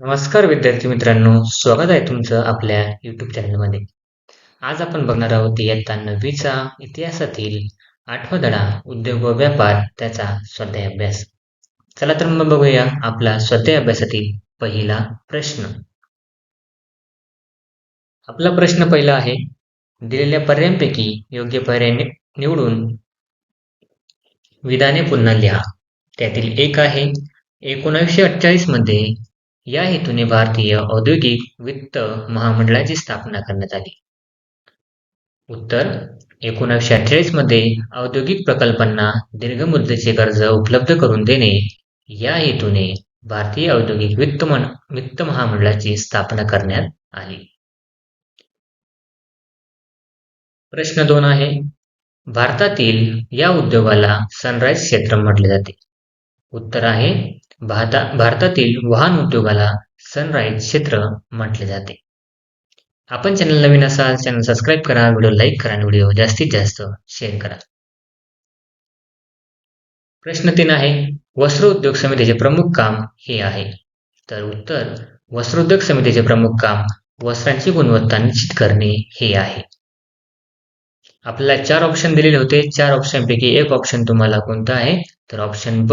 नमस्कार विद्यार्थी मित्रांनो स्वागत आहे तुमचं आपल्या युट्यूब चॅनलमध्ये आज आपण बघणार आहोत इयत्ता नववीचा इतिहासातील आठवा धडा उद्योग व व्यापार त्याचा स्वाध्याय अभ्यास चला तर मग बघूया आपला स्वाध्याय अभ्यासातील पहिला प्रश्न. आपला प्रश्न पहिला आहे दिलेल्या पर्यायांपैकी योग्य पर्याय निवडून विधाने पुन्हा लिहा. त्यातील एक आहे एकोणीसशे अठ्ठावीसमध्ये या हेतूने भारतीय औद्योगिक वित्त महामंडळाची स्थापना करण्यात आली. उत्तर एकोणीसशे अठ्ठेचाळीसमध्ये औद्योगिक प्रकल्पांना दीर्घ मुदतीचे कर्ज उपलब्ध करून देणे या हेतूने भारतीय औद्योगिक वित्त वित्त महामंडळाची स्थापना करण्यात आली. प्रश्न दोन आहे भारतातील या उद्योगाला सनराइज क्षेत्र म्हटले जाते. उत्तर आहे भारता भारतातील वाहन उद्योगाला सनराइज क्षेत्र म्हटले जाते. आपण चॅनल नवीन असाल चॅनल सबस्क्राईब करा व्हिडिओ लाईक करा आणि व्हिडिओ जास्तीत जास्त शेअर करा. प्रश्न तीन आहे वस्त्र उद्योग समितीचे प्रमुख काम हे आहे. तर उत्तर वस्त्रोद्योग समितीचे प्रमुख काम वस्त्रांची गुणवत्ता निश्चित करणे हे आहे. आपल्याला चार ऑप्शन दिलेले होते. चार ऑप्शनपैकी एक ऑप्शन तुम्हाला कोणता आहे? तर ऑप्शन ब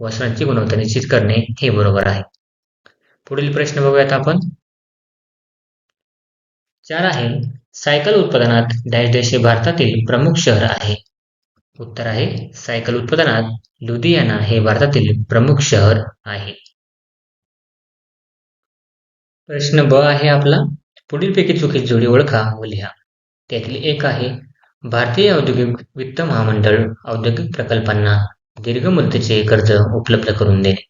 वस्त्रांची गुणवत्ता निश्चित करणे. हे बरोबर आहे. पुढील प्रश्न बघूयात आपण. चार आहे. सायकल उत्पादनात डॅश देश हे भारतातील प्रमुख शहर आहे. उत्तर आहे. सायकल उत्पादनात लुधियाना हे भारतातील प्रमुख शहर आहे. प्रश्न ब आहे आपला. पुढीलपैकी चुकीची जोडी ओळखा व लिहा. त्यातील एक आहे भारतीय औद्योगिक वित्त महामंडळ औद्योगिक प्रकल्पांना दीर्घ मुदतीचे कर्ज उपलब्ध करून देणे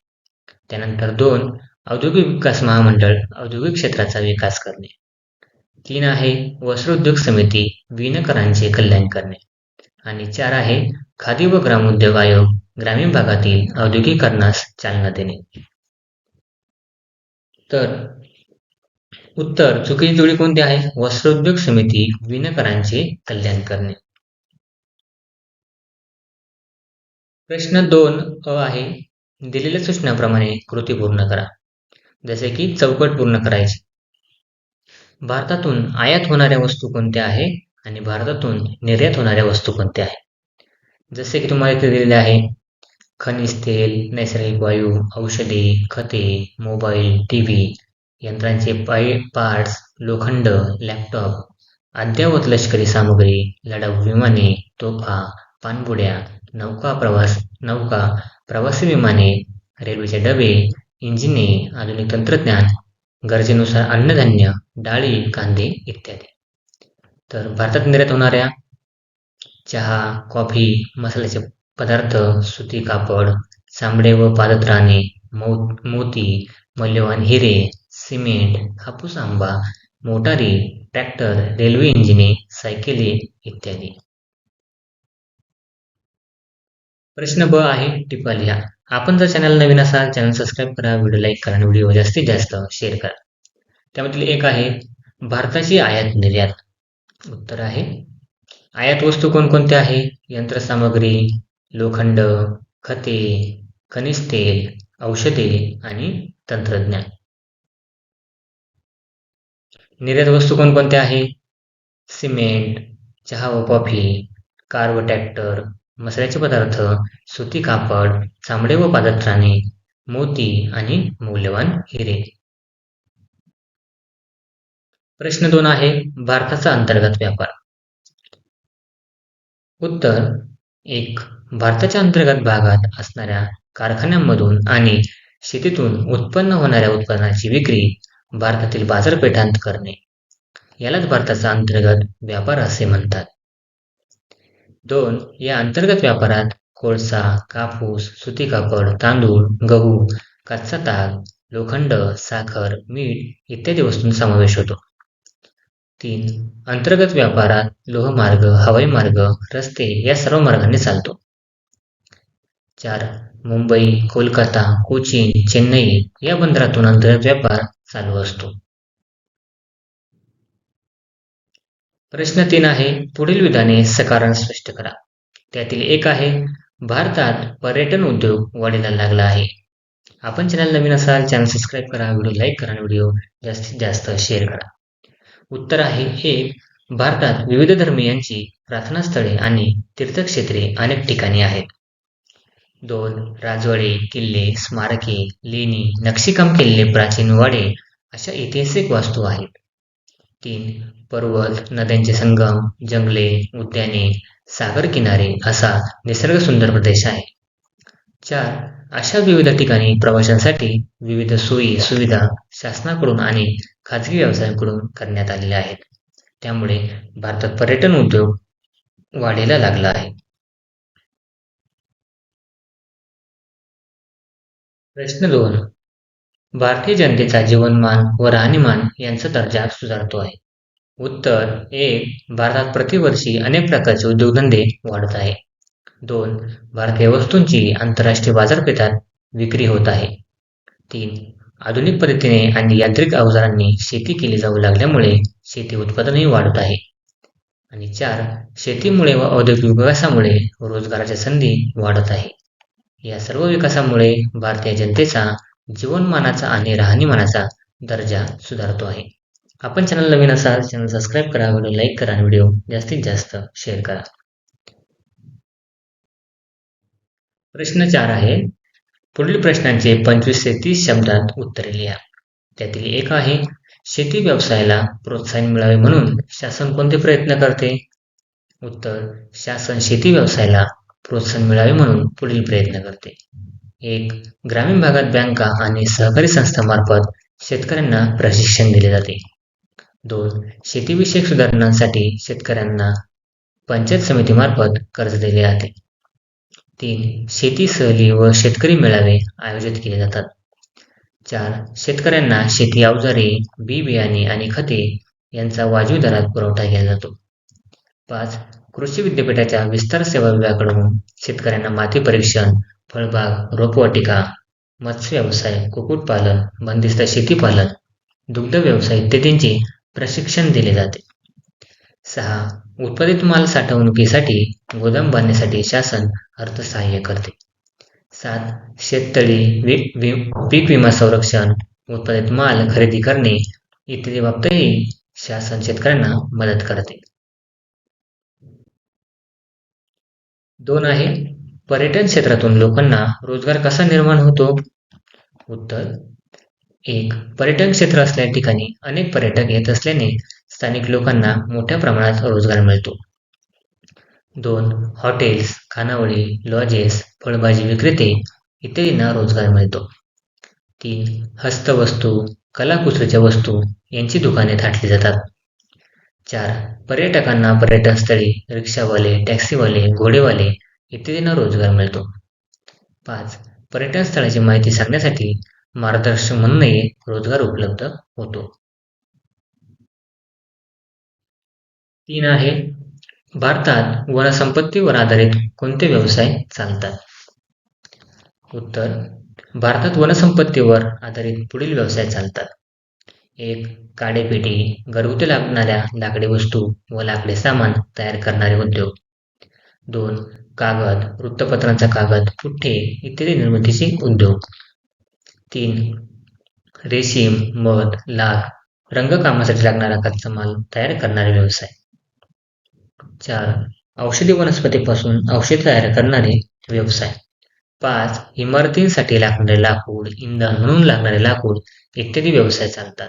त्यानंतर दोन औद्योगिक विकास महामंडळ औद्योगिक क्षेत्राचा विकास करणे. तीन आहे वस्त्रोद्योग समिती विणकरांचे कल्याण करणे. आणि चार आहे खादी व ग्रामोद्योग आयोग ग्रामीण भागातील औद्योगिकरणास चालना देणे. तर उत्तर चुकीची जोडी कोणती आहे? वस्त्रोद्योग समिती विणकरांचे कल्याण करणे. प्रश्न दोन अ आहे. दिलेल्या सूचनाप्रमाणे कृती पूर्ण करा. जसे की चौकट पूर्ण करायची. भारतातून आयात होणाऱ्या वस्तू कोणत्या आहे? आणि भारतातून निर्यात होणाऱ्या वस्तू कोणत्या आहे? जसे की तुम्हाला इथे दिलेले आहे खनिज तेल नैसर्गिक वायू औषधे खते मोबाईल टी व्ही यंत्रांचे पाय पार्ट्स लोखंड लॅपटॉप अद्ययावत लष्करी सामग्री लढाऊ विमाने तोफा पाणबुड्या नौका प्रवास नौका प्रवासी विमाने रेल्वेचे डबे इंजिने आधुनिक तंत्रज्ञान गरजेनुसार अन्नधान्य डाळी कांदे इत्यादी. तर भारतात निर्यात होणाऱ्या चहा कॉफी मसाल्याचे पदार्थ सुती कापड चामडे व पादत्राणे मो मोती मौल्यवान हिरे सिमेंट हापूस आंबा मोटारी ट्रॅक्टर रेल्वे इंजिने सायकली इत्यादी. प्रश्न ब आहे टिपा लिहा. आपण जर चॅनल नवीन असाल चॅनल सबस्क्राईब करा व्हिडिओ लाईक करा आणि व्हिडिओ जास्तीत जास्त शेअर करा. त्यामधील एक आहे भारताची आयात निर्यात. उत्तर आहे आयात वस्तू कोणकोणत्या आहे? यंत्रसामग्री लोखंड खते खनिज तेल औषधे आणि तंत्रज्ञान. निर्यात वस्तू कोणकोणत्या आहे? सिमेंट चहा व कॉफी कार व ट्रॅक्टर मसाल्याचे पदार्थ सुती कापड चामडे व पादत्राणे मोती आणि मौल्यवान हिरे. प्रश्न दोन आहे भारताचा अंतर्गत व्यापार. उत्तर एक भारताच्या अंतर्गत भागात असणाऱ्या कारखान्यांमधून आणि शेतीतून उत्पन्न होणाऱ्या उत्पादनाची विक्री भारतातील बाजारपेठांत करणे. यालाच भारताचा अंतर्गत व्यापार असे म्हणतात. दोन या अंतर्गत व्यापारात कोळसा कापूस सुती कापड तांदूळ गहू कच्चा ताग लोखंड साखर मीठ इत्यादी वस्तूंचा समावेश होतो. तीन अंतर्गत व्यापारात लोहमार्ग हवाई मार्ग रस्ते या सर्व मार्गांनी चालतो. चार मुंबई कोलकाता कोचीन चेन्नई या बंदरातून अंतर्गत व्यापार चालू असतो. प्रश्न तीन आहे पुढील विधाने सकारण स्पष्ट करा. त्यातील एक आहे भारतात पर्यटन उद्योग वाढीला लागला आहे. आपण चॅनल नवीन असाल चॅनल सबस्क्राईब करा व्हिडिओ लाईक करा आणि व्हिडिओ जास्तीत जास्त शेअर करा. उत्तर आहे एक भारतात विविध धर्मीयांची प्रार्थनास्थळे आणि तीर्थक्षेत्रे अनेक ठिकाणी आहेत. दोन राजवाडे किल्ले स्मारके लेणी नक्षीकाम केलेले प्राचीन वाडे अशा ऐतिहासिक वास्तू आहेत. तीन पर्वत नद्यांचे संगम जंगले उद्याने सागर किनारे असा निसर्ग सुंदर प्रदेश आहे. चार अशा विविध ठिकाणी प्रवाशांसाठी विविध सोयी सुविधा शासनाकडून आणि खाजगी व्यवसायांकडून करण्यात आलेल्या आहेत. त्यामुळे भारतात पर्यटन उद्योग वाढीला लागला आहे. प्रश्न दोन. भारतीय जनतेचा जीवनमान व राहणीमान यांचा दर्जा सुधारतो आहे. उत्तर एक भारतात प्रतिवर्षी अनेक प्रकारचे उद्योगधंदे वाढत आहे. दोन भारतीय वस्तूंची आंतरराष्ट्रीय बाजारपेठात विक्री होत आहे. तीन आधुनिक पद्धतीने आणि यांत्रिक अवजारांनी शेती केली जाऊ लागल्यामुळे शेती उत्पादनही वाढत आहे. आणि चार शेतीमुळे व औद्योगिक विकासामुळे रोजगाराच्या संधी वाढत आहे. या सर्व विकासामुळे भारतीय जनतेचा जीवनमानाचा आणि राहणीमानाचा दर्जा सुधारतो आहे. आपण चॅनल नवीन असाल चॅनल सबस्क्राईब करा व्हिडिओ लाईक करा आणि व्हिडिओ जास्तीत जास्त शेअर करा. प्रश्न चार आहे पुढील प्रश्नांचे पंचवीस ते तीस शब्दात उत्तरे लिहा. त्यातील एक आहे शेती व्यवसायाला प्रोत्साहन मिळावे म्हणून शासन कोणते प्रयत्न करते? उत्तर शासन शेती व्यवसायाला प्रोत्साहन मिळावे म्हणून पुढील प्रयत्न करते. एक ग्रामीण भागात बँका आणि सहकारी संस्थांमार्फत शेतकऱ्यांना प्रशिक्षण दिले जाते. दोन शेतीविषयक सुधारणांसाठी शेतकऱ्यांना पंचायत समितीमार्फत कर्ज दिले जाते. तीन शेती सहली व शेतकरी मेळावे आयोजित केले जातात. चार शेतकऱ्यांना शेती अवजारे बी बियाणे आणि खते यांचा वाजवी दरात पुरवठा केला जातो. पाच कृषी विद्यापीठाच्या विस्तार सेवा विभागाकडून शेतकऱ्यांना माती परीक्षण फळबाग रोपवाटिका मत्स्य व्यवसाय कुक्कुटपालन बंदिस्त शेतीपालन दुग्ध व्यवसाय इत्यादींचे प्रशिक्षण दिले जाते. सहा उत्पादित माल साठवणुकीसाठी गोदाम बांधण्यासाठी शासन अर्थसहाय्य करते. सात शेततळी पीक विमा संरक्षण उत्पादित माल खरेदी करणे इत्यादी बाबतही शासन शेतकऱ्यांना मदत करते. दोन आहे पर्यटन क्षेत्रातून लोकांना रोजगार कसा निर्माण होतो? उत्तर एक पर्यटन क्षेत्र असलेल्या ठिकाणी अनेक पर्यटक येत असल्याने स्थानिक लोकांना मोठ्या प्रमाणात रोजगार मिळतो. दोन हॉटेल्स खानावळी लॉजेस फळभाजी विक्रेते इत्यादींना रोजगार मिळतो. तीन हस्तवस्तू कलाकुसरीच्या वस्तू यांची दुकाने थाटली जातात. चार. पर्यटकांना पर्यटनस्थळी रिक्षावाले टॅक्सीवाले घोडेवाले इत्यादींना रोजगार मिळतो. पाच. पर्यटन स्थळाची माहिती सांगण्यासाठी मार्गदर्शक म्हणूनही रोजगार उपलब्ध होतो. तीन आहे. भारतात वनसंपत्तीवर आधारित कोणते व्यवसाय चालतात? उत्तर. भारतात वनसंपत्तीवर आधारित पुढील व्यवसाय चालतात. एक काडेपेटी घरगुती लागणाऱ्या लाकडी वस्तू व लाकडी सामान तयार करणारे उद्योग. दोन कागद वृत्तपत्रांचा कागद पुठ्ठे इत्यादी निर्मितीचे उद्योग. तीन रेशीम मध लाल रंगकामासाठी लागणारा कच्चा माल तयार करणारे व्यवसाय. चार औषधी वनस्पतीपासून औषध तयार करणारे व्यवसाय. पाच इमारतींसाठी लागणारे लाकूड इंधन म्हणून लागणारे लाकूड इत्यादी व्यवसाय चालतात.